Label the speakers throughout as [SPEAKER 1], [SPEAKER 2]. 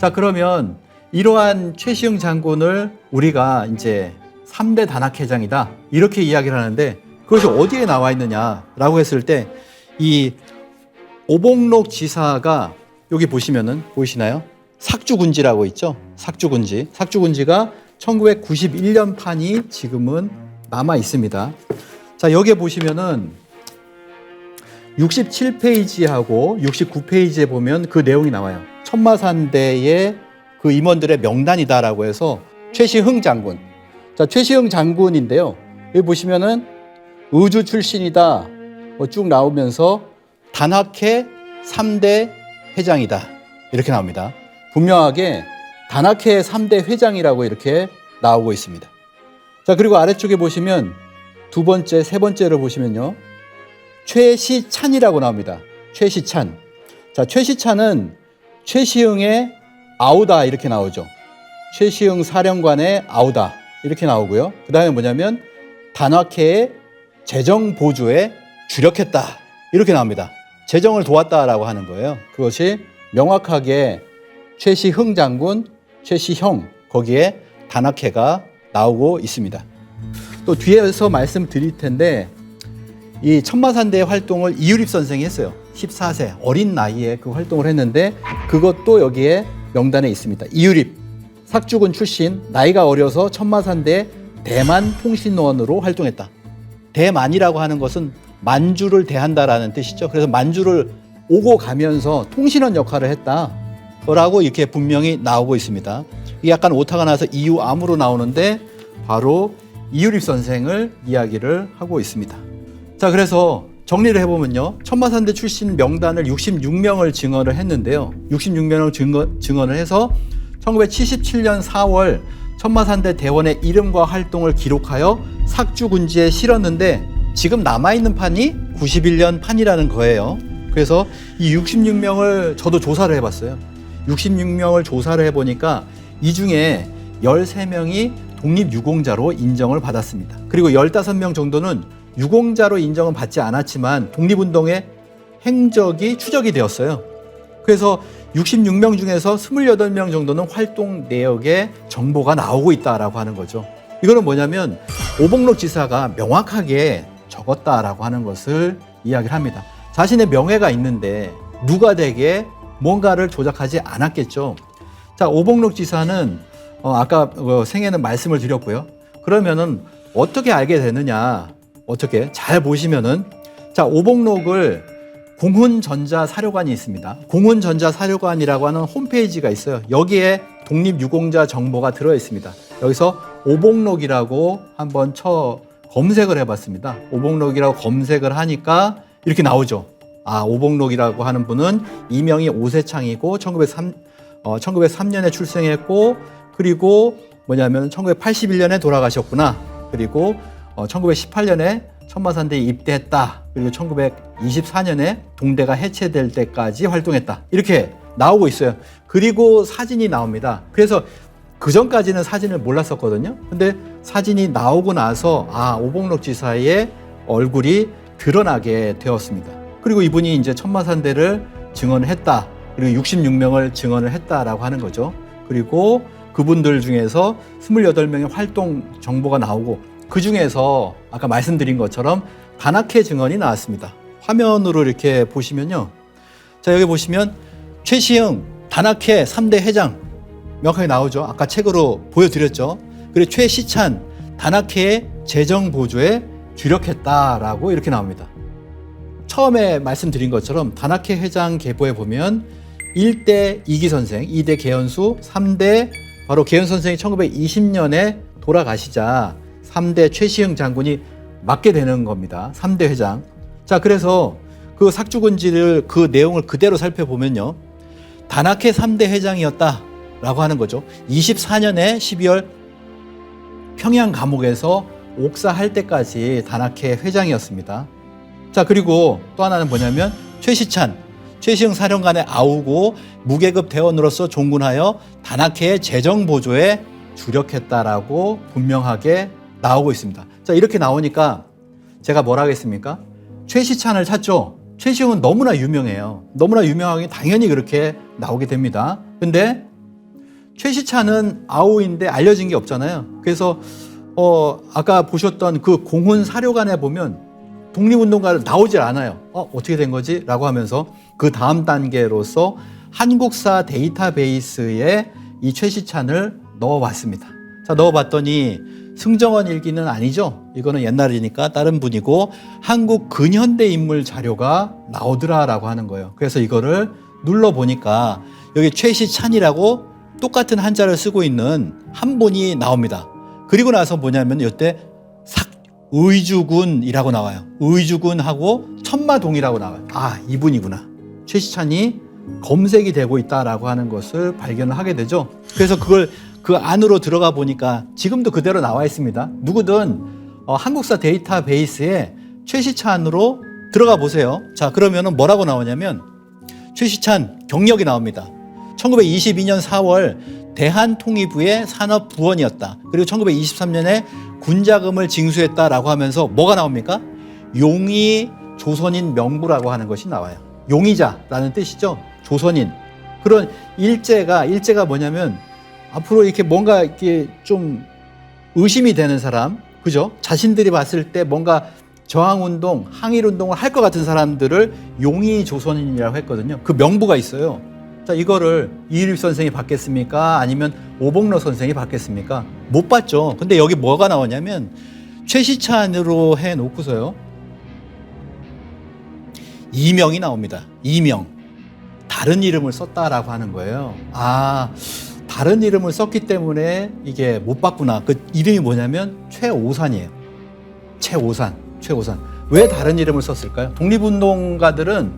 [SPEAKER 1] 자, 그러면 이러한 최시영 장군을 우리가 이제 3대 단학회장이다. 이렇게 이야기를 하는데 그것이 어디에 나와 있느냐라고 했을 때 이 오봉록 지사가 여기 보시면은 보이시나요? 삭주군지라고 있죠. 삭주군지. 삭주군지가 1991년 판이 지금은 남아 있습니다. 자, 여기에 보시면은 67페이지하고 69페이지에 보면 그 내용이 나와요. 천마산대의 그 임원들의 명단이다라고 해서 최시흥 장군. 자, 최시흥 장군인데요. 여기 보시면은 의주 출신이다. 뭐 쭉 나오면서 단학회 3대 회장이다. 이렇게 나옵니다. 분명하게 단학회 3대 회장이라고 이렇게 나오고 있습니다. 자, 그리고 아래쪽에 보시면 두 번째, 세 번째로 보시면요. 최시찬이라고 나옵니다. 최시찬. 자, 최시찬은 최시흥의 아우다 이렇게 나오죠. 최시흥 사령관의 아우다 이렇게 나오고요. 그 다음에 뭐냐면 단학회의 재정 보조에 주력했다 이렇게 나옵니다. 재정을 도왔다라고 하는 거예요. 그것이 명확하게 최시흥 장군, 최시형 거기에 단학회가 나오고 있습니다. 또 뒤에서 말씀드릴 텐데 이 천마산대 활동을 이유립 선생이 했어요. 14세 어린 나이에 그 활동을 했는데 그것도 여기에 명단에 있습니다. 이유립 삭주군 출신 나이가 어려서 천마산대 대만 통신원으로 활동했다. 대만이라고 하는 것은 만주를 대한다라는 뜻이죠. 그래서 만주를 오고 가면서 통신원 역할을 했다 라고 이렇게 분명히 나오고 있습니다. 이게 약간 오타가 나서 이유 암으로 나오는데 바로 이유립 선생을 이야기를 하고 있습니다. 자, 그래서 정리를 해보면요. 천마산대 출신 명단을 66명을 증언을 했는데요. 66명을 증언, 증언을 해서 1977년 4월 천마산대 대원의 이름과 활동을 기록하여 삭주군지에 실었는데 지금 남아있는 판이 91년 판이라는 거예요. 그래서 이 66명을 저도 조사를 해봤어요. 66명을 조사를 해보니까 이 중에 13명이 독립유공자로 인정을 받았습니다. 그리고 15명 정도는 유공자로 인정은 받지 않았지만 독립운동의 행적이 추적이 되었어요. 그래서 66명 중에서 28명 정도는 활동 내역에 정보가 나오고 있다라고 하는 거죠. 이거는 뭐냐면 오봉록 지사가 명확하게 적었다라고 하는 것을 이야기를 합니다. 자신의 명예가 있는데 누가 되게 뭔가를 조작하지 않았겠죠. 자, 오봉록 지사는 어, 아까 어, 생에는 말씀을 드렸고요. 그러면은 어떻게 알게 되느냐? 어떻게 잘 보시면은 자 오봉록을 공훈전자 사료관이 있습니다. 공훈전자 사료관이라고 하는 홈페이지가 있어요. 여기에 독립유공자 정보가 들어 있습니다. 여기서 오봉록이라고 한번 쳐 검색을 해봤습니다. 오봉록이라고 검색을 하니까 이렇게 나오죠. 아 오봉록이라고 하는 분은 이명이 오세창이고 1903 어, 1903년에 출생했고 그리고 뭐냐면 1981년에 돌아가셨구나. 그리고 어, 1918년에 천마산대에 입대했다. 그리고 1924년에 동대가 해체될 때까지 활동했다. 이렇게 나오고 있어요. 그리고 사진이 나옵니다. 그래서 그 전까지는 사진을 몰랐었거든요. 근데 사진이 나오고 나서 아 오봉록 지사의 얼굴이 드러나게 되었습니다. 그리고 이분이 이제 천마산대를 증언했다. 그리고 66명을 증언을 했다라고 하는 거죠. 그리고 그분들 중에서 28명의 활동 정보가 나오고 그 중에서 아까 말씀드린 것처럼 단학회 증언이 나왔습니다. 화면으로 이렇게 보시면요. 자, 여기 보시면 최시흥 단학회 3대 회장 명확하게 나오죠. 아까 책으로 보여드렸죠. 그리고 최시찬 단학회의 재정 보조에 주력했다라고 이렇게 나옵니다. 처음에 말씀드린 것처럼 단학회 회장 계보에 보면 1대 이기 선생, 2대 개연수, 3대 바로 개연 선생이 1920년에 돌아가시자 3대 최시흥 장군이 맡게 되는 겁니다. 3대 회장. 자, 그래서 그 삭주군지를 그 내용을 그대로 살펴보면요. 단학회 3대 회장이었다라고 하는 거죠. 24년에 12월 평양 감옥에서 옥사할 때까지 단학회 회장이었습니다. 자, 그리고 또 하나는 뭐냐면 최시찬, 최시흥 사령관의 아우고 무계급 대원으로서 종군하여 단학회의 재정 보조에 주력했다라고 분명하게 나오고 있습니다. 자, 이렇게 나오니까 제가 뭘 하겠습니까? 최시찬을 찾죠. 최시흥은 너무나 유명해요. 너무나 유명하게 당연히 그렇게 나오게 됩니다. 근데 최시찬은 아오인데 알려진 게 없잖아요. 그래서 어 아까 보셨던 그 공훈 사료관에 보면 독립운동가를 나오질 않아요. 어 어떻게 된 거지?라고 하면서 그 다음 단계로서 한국사 데이터베이스에 이 최시찬을 넣어봤습니다. 자 넣어봤더니 승정원 일기는 아니죠. 이거는 옛날이니까 다른 분이고 한국 근현대 인물 자료가 나오더라라고 하는 거예요. 그래서 이거를 눌러 보니까 여기 최시찬이라고 똑같은 한자를 쓰고 있는 한 분이 나옵니다. 그리고 나서 뭐냐면 이때 삭 의주군이라고 나와요. 의주군하고 천마동이라고 나와요. 아 이분이구나. 최시찬이 검색이 되고 있다라고 하는 것을 발견을 하게 되죠. 그래서 그걸 그 안으로 들어가 보니까 지금도 그대로 나와 있습니다. 누구든 어, 한국사 데이터베이스에 최시찬으로 들어가 보세요. 자 그러면은 뭐라고 나오냐면 최시찬 경력이 나옵니다. 1922년 4월 대한통일부의 산업부원이었다. 그리고 1923년에 군자금을 징수했다라고 하면서 뭐가 나옵니까? 용의 조선인 명부라고 하는 것이 나와요. 용의자라는 뜻이죠. 조선인. 그런 일제가 일제가 뭐냐면 앞으로 이렇게 뭔가 이렇게 좀 의심이 되는 사람, 그죠? 자신들이 봤을 때 뭔가 저항 운동, 항일 운동을 할 것 같은 사람들을 용의 조선인이라고 했거든요. 그 명부가 있어요. 자, 이거를 이일립 선생이 받겠습니까? 아니면 오복로 선생이 받겠습니까? 못 받죠. 근데 여기 뭐가 나오냐면 최시찬으로 해 놓고서요. 이명이 나옵니다. 이명. 다른 이름을 썼다라고 하는 거예요. 아, 다른 이름을 썼기 때문에 이게 못 받구나. 그 이름이 뭐냐면 최오산이에요. 최오산, 최오산. 왜 다른 이름을 썼을까요? 독립운동가들은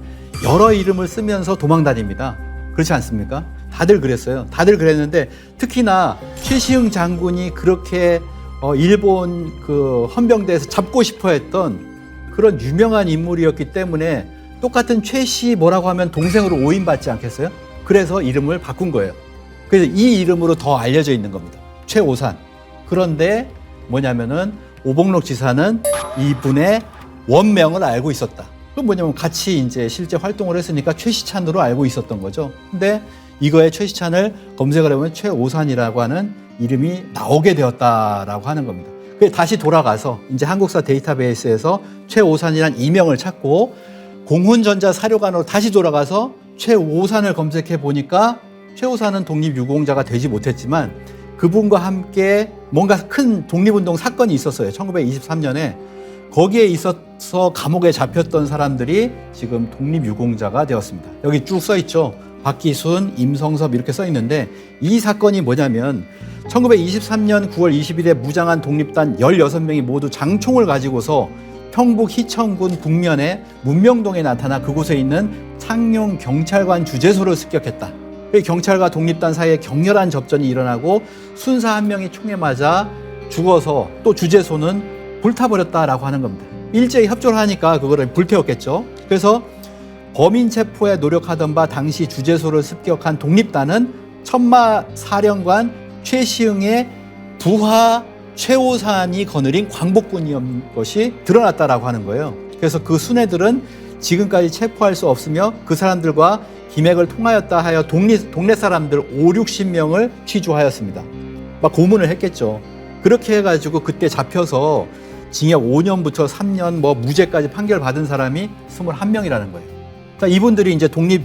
[SPEAKER 1] 여러 이름을 쓰면서 도망 다닙니다. 그렇지 않습니까? 다들 그랬어요. 다들 그랬는데 특히나 최시흥 장군이 그렇게 어, 일본 그 헌병대에서 잡고 싶어 했던 그런 유명한 인물이었기 때문에 똑같은 최씨 뭐라고 하면 동생으로 오인받지 않겠어요? 그래서 이름을 바꾼 거예요. 그래서 이 이름으로 더 알려져 있는 겁니다. 최오산. 그런데 뭐냐면은 오복록 지사는 이분의 원명을 알고 있었다. 그건 뭐냐면 같이 이제 실제 활동을 했으니까 최시찬으로 알고 있었던 거죠. 근데 이거에 최시찬을 검색을 해보면 최오산이라고 하는 이름이 나오게 되었다라고 하는 겁니다. 그래서 다시 돌아가서 이제 한국사 데이터베이스에서 최오산이란 이명을 찾고 공훈전자 사료관으로 다시 돌아가서 최오산을 검색해 보니까 최오산은 독립유공자가 되지 못했지만 그분과 함께 뭔가 큰 독립운동 사건이 있었어요. 1923년에 거기에 있어서 감옥에 잡혔던 사람들이 지금 독립유공자가 되었습니다. 여기 쭉 써 있죠. 박기순, 임성섭 이렇게 써 있는데 이 사건이 뭐냐면 1923년 9월 20일에 무장한 독립단 16명이 모두 장총을 가지고서 평북 희천군 북면에 문명동에 나타나 그곳에 있는 창룡 경찰관 주재소를 습격했다. 경찰과 독립단 사이에 격렬한 접전이 일어나고 순사 한 명이 총에 맞아 죽어서 또 주재소는 불타버렸다라고 하는 겁니다. 일제히 협조를 하니까 그거를 불태웠겠죠. 그래서 범인 체포에 노력하던 바 당시 주재소를 습격한 독립단은 천마 사령관 최시흥의 부하 최오산이 거느린 광복군이었던 것이 드러났다라고 하는 거예요. 그래서 그 순애들은 지금까지 체포할 수 없으며 그 사람들과 기맥을 통하였다 하여 동네, 동네 사람들 5, 60명을 취조하였습니다. 막 고문을 했겠죠. 그렇게 해가지고 그때 잡혀서 징역 5년부터 3년 뭐 무죄까지 판결 받은 사람이 21명이라는 거예요. 그러니까 이분들이 이제 독립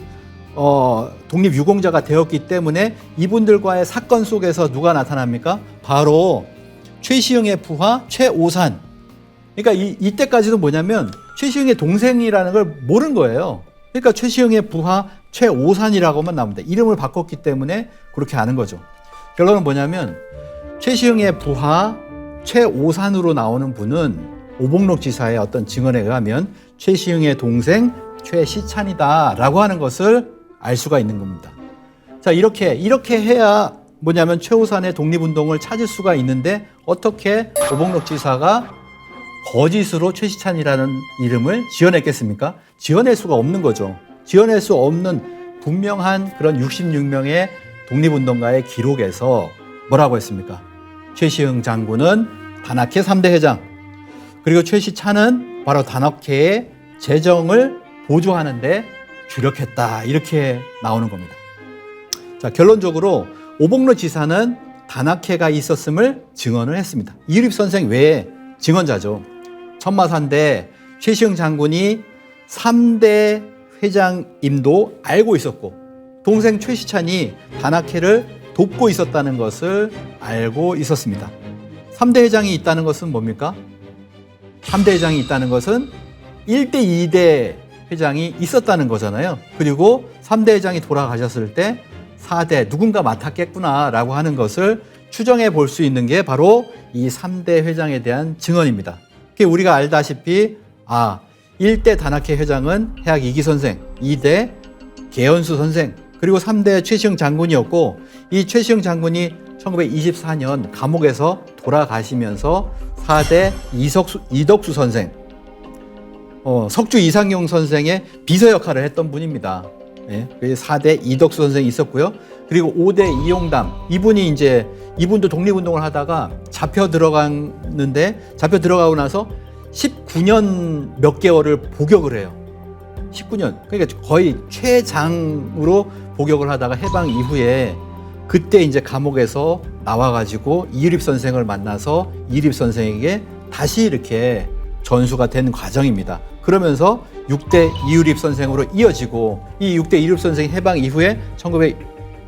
[SPEAKER 1] 어, 독립 유공자가 되었기 때문에 이분들과의 사건 속에서 누가 나타납니까? 바로 최시영의 부하 최오산. 그러니까 이, 이때까지도 뭐냐면 최시영의 동생이라는 걸 모르는 거예요. 그러니까 최시영의 부하 최오산이라고만 나옵니다. 이름을 바꿨기 때문에 그렇게 아는 거죠. 결론은 뭐냐면 최시영의 부하 최오산으로 나오는 분은 오복록 지사의 어떤 증언에 의하면 최시영의 동생 최시찬이다라고 하는 것을 알 수가 있는 겁니다. 자, 이렇게 이렇게 해야 뭐냐면 최우산의 독립운동을 찾을 수가 있는데 어떻게 오복록 지사가 거짓으로 최시찬이라는 이름을 지어냈겠습니까? 지어낼 수가 없는 거죠. 지어낼 수 없는 분명한 그런 66명의 독립운동가의 기록에서 뭐라고 했습니까? 최시흥 장군은 단학회 3대 회장, 그리고 최시찬은 바로 단학회의 재정을 보조하는데 주력했다. 이렇게 나오는 겁니다. 자, 결론적으로 오복로 지사는 단학회가 있었음을 증언을 했습니다. 이유립 선생 외에 증언자죠. 천마산대 최시영 장군이 3대 회장임도 알고 있었고 동생 최시찬이 단학회를 돕고 있었다는 것을 알고 있었습니다. 3대 회장이 있다는 것은 뭡니까? 3대 회장이 있다는 것은 1대, 2대 회장이 있었다는 거잖아요. 그리고 3대 회장이 돌아가셨을 때 4대 누군가 맡았겠구나라고 하는 것을 추정해 볼 수 있는 게 바로 이 3대 회장에 대한 증언입니다. 그게 우리가 알다시피 아, 1대 단학회 회장은 해학 이기 선생, 2대 개연수 선생, 그리고 3대 최시영 장군이었고 이 최시영 장군이 1924년 감옥에서 돌아가시면서 4대 이석수, 이덕수 선생, 어, 석주 이상용 선생의 비서 역할을 했던 분입니다. 예, 그 4대 이덕수 선생이 있었고요. 그리고 5대 이용담 이분이 이제 이분도 독립운동을 하다가 잡혀 들어갔는데 잡혀 들어가고 나서 19년 몇 개월을 복역을 해요. 19년. 그러니까 거의 최장으로 복역을 하다가 해방 이후에 그때 이제 감옥에서 나와가지고 이유립 선생을 만나서 이유립 선생에게 다시 이렇게 전수가 된 과정입니다. 그러면서 6대 이유립 선생으로 이어지고 이 6대 이유립 선생이 해방 이후에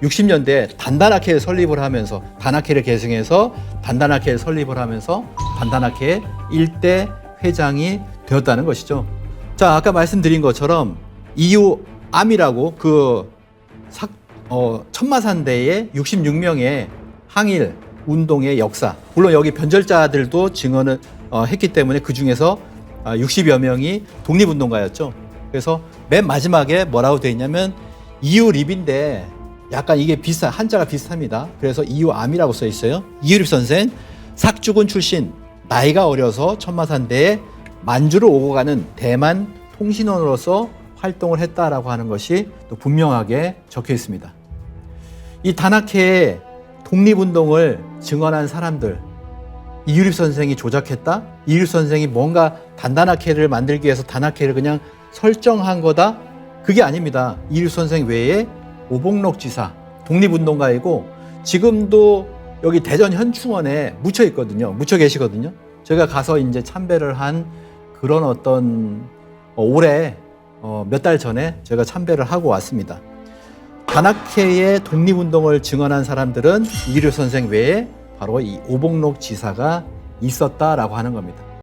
[SPEAKER 1] 1960년대 단단학회를 설립을 하면서 단학회를 계승해서 단단학회를 설립을 하면서 단단학회의 일대 회장이 되었다는 것이죠. 자, 아까 말씀드린 것처럼 이유암이라고 그 삭, 어, 천마산대의 66명의 항일 운동의 역사, 물론 여기 변절자들도 증언을 어, 했기 때문에 그 중에서 60여 명이 독립운동가였죠. 그래서 맨 마지막에 뭐라고 되어 있냐면 이유립인데 약간 이게 비슷한 한자가 비슷합니다. 그래서 이유암이라고 써 있어요. 이유립 선생 삭주군 출신 나이가 어려서 천마산대에 만주를 오고 가는 대만 통신원으로서 활동을 했다라고 하는 것이 또 분명하게 적혀 있습니다. 이 단학회의 독립운동을 증언한 사람들, 이유립 선생이 조작했다? 이유립 선생이 뭔가 단단학회를 만들기 위해서 단학회를 그냥 설정한 거다? 그게 아닙니다. 이유립 선생 외에 오복록 지사, 독립운동가이고 지금도 여기 대전 현충원에 묻혀 있거든요. 묻혀 계시거든요. 제가 가서 이제 참배를 한 그런 어떤 어, 올해 어, 몇 달 전에 제가 참배를 하고 왔습니다. 단학회의 독립운동을 증언한 사람들은 이규 선생 외에 바로 이 오복록 지사가 있었다라고 하는 겁니다.